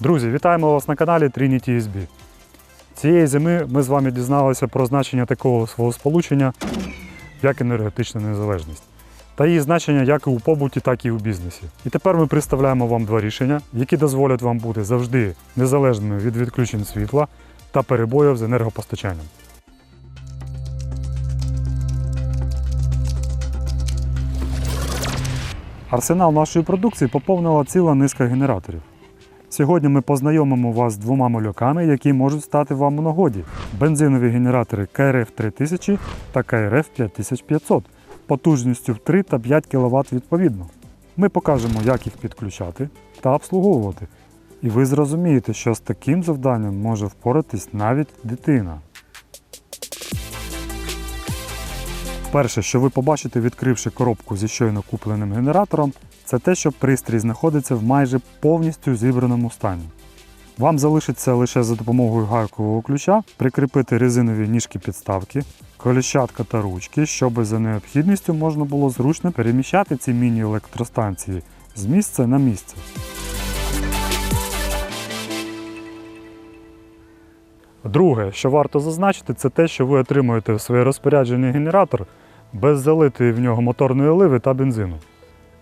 Друзі, вітаємо вас на каналі Trinity SB. Цієї зими ми з вами дізналися про значення такого свого сполучення, як енергетична незалежність, та її значення як і у побуті, так і у бізнесі. І тепер ми представляємо вам два рішення, які дозволять вам бути завжди незалежними від відключень світла та перебоїв з енергопостачанням. Арсенал нашої продукції поповнила ціла низка генераторів. Сьогодні ми познайомимо вас з двома малюками, які можуть стати вам у нагоді. Бензинові генератори КРФ 3000 та КРФ 5500 потужністю в 3 та 5 кВт відповідно. Ми покажемо, як їх підключати та обслуговувати. І ви зрозумієте, що з таким завданням може впоратись навіть дитина. Перше, що ви побачите, відкривши коробку зі щойно купленим генератором, це те, що пристрій знаходиться в майже повністю зібраному стані. Вам залишиться лише за допомогою гайкового ключа прикріпити резинові ніжки підставки, коліщатка та ручки, щоб за необхідністю можна було зручно переміщати ці міні-електростанції з місця на місце. Друге, що варто зазначити, це те, що ви отримуєте в своє розпорядження генератор без залитої в нього моторної оливи та бензину.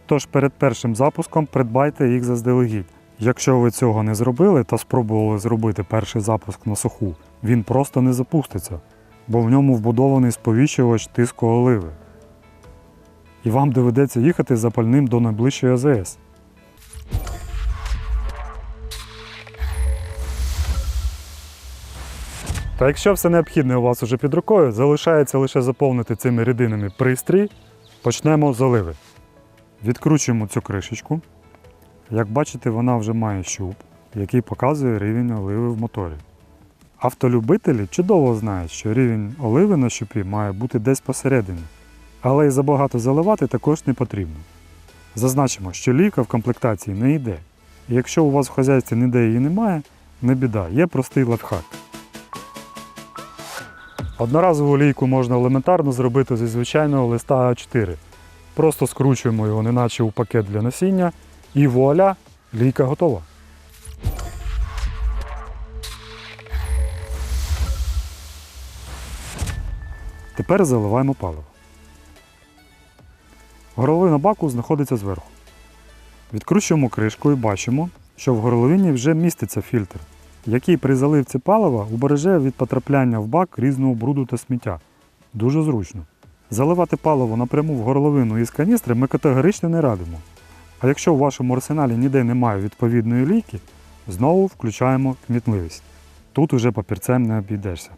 Тож перед першим запуском придбайте їх заздалегідь. Якщо ви цього не зробили та спробували зробити перший запуск на суху, він просто не запуститься, бо в ньому вбудований сповіщувач тиску оливи. І вам доведеться їхати запальним до найближчої АЗС. Та якщо все необхідне у вас уже під рукою, залишається лише заповнити цими рідинами пристрій, почнемо з оливи. Відкручуємо цю кришечку. Як бачите, вона вже має щуп, який показує рівень оливи в моторі. Автолюбителі чудово знають, що рівень оливи на щупі має бути десь посередині, але й забагато заливати також не потрібно. Зазначимо, що ліка в комплектації не йде. І якщо у вас в хазяйстві ніде її немає, не біда, є простий лайфхак. Одноразову лійку можна елементарно зробити зі звичайного листа А4. Просто скручуємо його, неначе у пакет для насіння, і вуаля, лійка готова. Тепер заливаємо паливо. Горловина баку знаходиться зверху. Відкручуємо кришку і бачимо, що в горловині вже міститься фільтр, який при заливці палива убереже від потрапляння в бак різного бруду та сміття. Дуже зручно. Заливати паливо напряму в горловину із каністри ми категорично не радимо. А якщо у вашому арсеналі ніде немає відповідної лійки, знову включаємо кмітливість. Тут уже папірцем не обійдешся.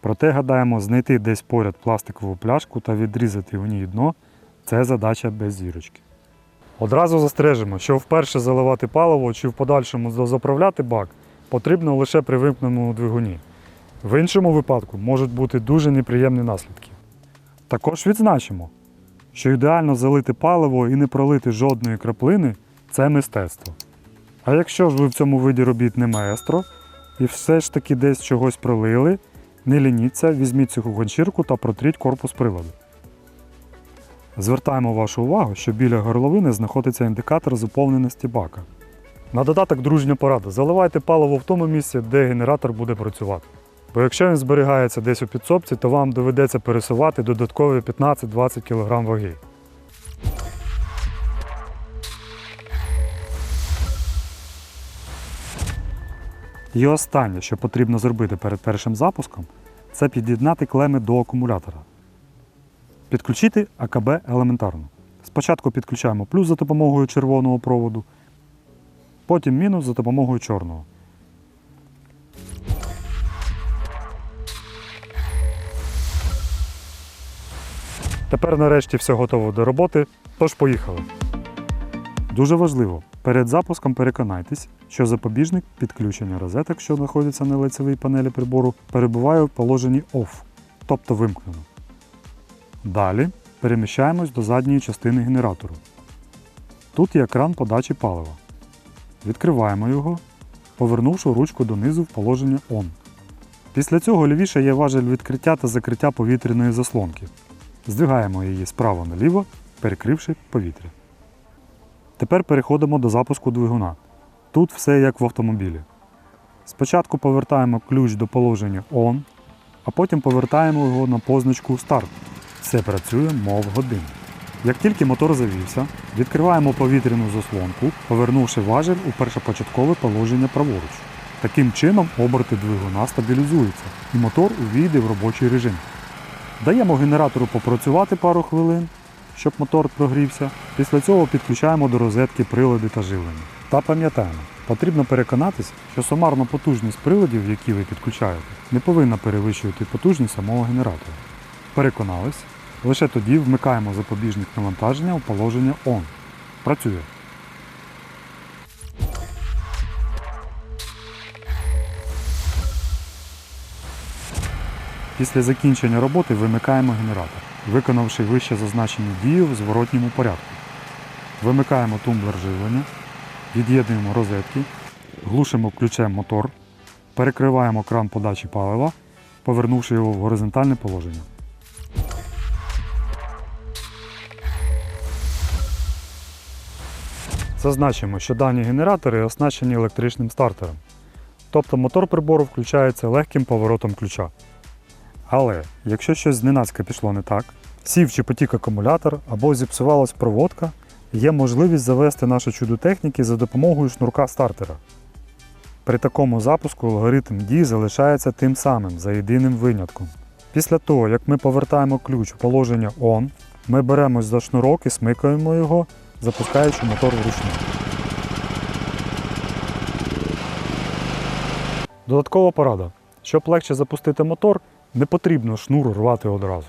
Проте гадаємо, знайти десь поряд пластикову пляшку та відрізати в ній дно це задача без зірочки. Одразу застережемо, що вперше заливати паливо чи в подальшому заправляти бак потрібно лише при вимкненому двигуні. В іншому випадку можуть бути дуже неприємні наслідки. Також відзначимо, що ідеально залити паливо і не пролити жодної краплини це мистецтво. А якщо ж ви в цьому виді робіт не маестро і все ж таки десь чогось пролили, не лініться, візьміть цю ганчірку та протріть корпус приладу. Звертаємо вашу увагу, що біля горловини знаходиться індикатор заповненості бака. На додаток дружня порада. Заливайте паливо в тому місці, де генератор буде працювати. Бо якщо він зберігається десь у підсобці, то вам доведеться пересувати додаткові 15-20 кг ваги. І останнє, що потрібно зробити перед першим запуском, це під'єднати клеми до акумулятора. Підключити АКБ елементарно. Спочатку підключаємо плюс за допомогою червоного проводу, потім мінус за допомогою чорного. Тепер нарешті все готово до роботи, тож поїхали. Дуже важливо, перед запуском переконайтесь, що запобіжник підключення розеток, що знаходяться на лицевій панелі прибору, перебуває в положенні OFF, тобто вимкнено. Далі переміщаємось до задньої частини генератору. Тут є екран подачі палива. Відкриваємо його, повернувши ручку донизу в положення ON. Після цього лівіше є важель відкриття та закриття повітряної заслонки. Здвигаємо її справа наліво, перекривши повітря. Тепер переходимо до запуску двигуна. Тут все як в автомобілі. Спочатку повертаємо ключ до положення ON, а потім повертаємо його на позначку Старт. Все працює, мов годин. Як тільки мотор завівся, відкриваємо повітряну заслонку, повернувши важель у першопочаткове положення праворуч. Таким чином оберти двигуна стабілізуються і мотор увійде в робочий режим. Даємо генератору попрацювати пару хвилин, щоб мотор прогрівся. Після цього підключаємо до розетки прилади та живлення. Та пам'ятаємо, потрібно переконатись, що сумарна потужність приладів, які ви підключаєте, не повинна перевищувати потужність самого генератора. Переконались? Лише тоді вмикаємо запобіжник навантаження у положення ON. Працює. Після закінчення роботи вимикаємо генератор, виконавши вище зазначені дії в зворотньому порядку. Вимикаємо тумблер живлення, від'єднуємо розетки, глушимо ключем мотор, перекриваємо кран подачі палива, повернувши його в горизонтальне положення. Зазначимо, що дані генератори оснащені електричним стартером. Тобто мотор прибору включається легким поворотом ключа. Але якщо щось зненацька пішло не так, сів чи потік акумулятор або зіпсувалась проводка, є можливість завести нашу чудо техніки за допомогою шнурка стартера. При такому запуску алгоритм дій залишається тим самим за єдиним винятком. Після того, як ми повертаємо ключ в положення ON, ми беремось за шнурок і смикаємо його, запускаючи мотор вручну. Додаткова порада. Щоб легше запустити мотор, не потрібно шнур рвати одразу.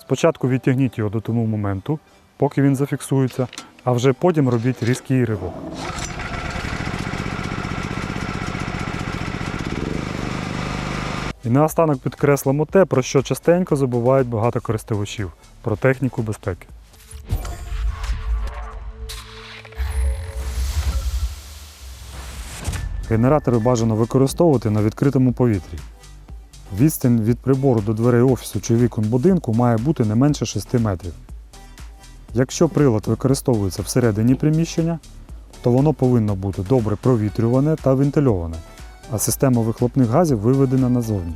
Спочатку відтягніть його до того моменту, поки він зафіксується, а вже потім робіть різкий ривок. І наостанок підкреслимо те, про що частенько забувають багато користувачів про техніку безпеки. Генератори бажано використовувати на відкритому повітрі. Відстань від прибору до дверей офісу чи вікон будинку має бути не менше 6 метрів. Якщо прилад використовується всередині приміщення, то воно повинно бути добре провітрюване та вентильоване, а система вихлопних газів виведена назовні.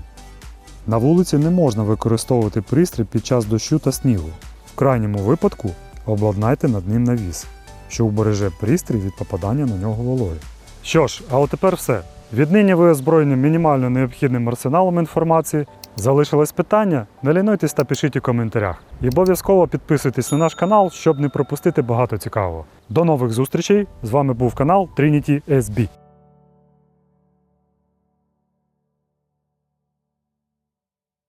На вулиці не можна використовувати пристрій під час дощу та снігу. В крайньому випадку обладнайте над ним навіс, що убереже пристрій від попадання на нього вологи. Що ж, а от тепер все. Віднині ви озброєні мінімально необхідним арсеналом інформації. Залишилось питання? Не лінуйтесь та пишіть у коментарях. І обов'язково підписуйтесь на наш канал, щоб не пропустити багато цікавого. До нових зустрічей! З вами був канал Trinity SB.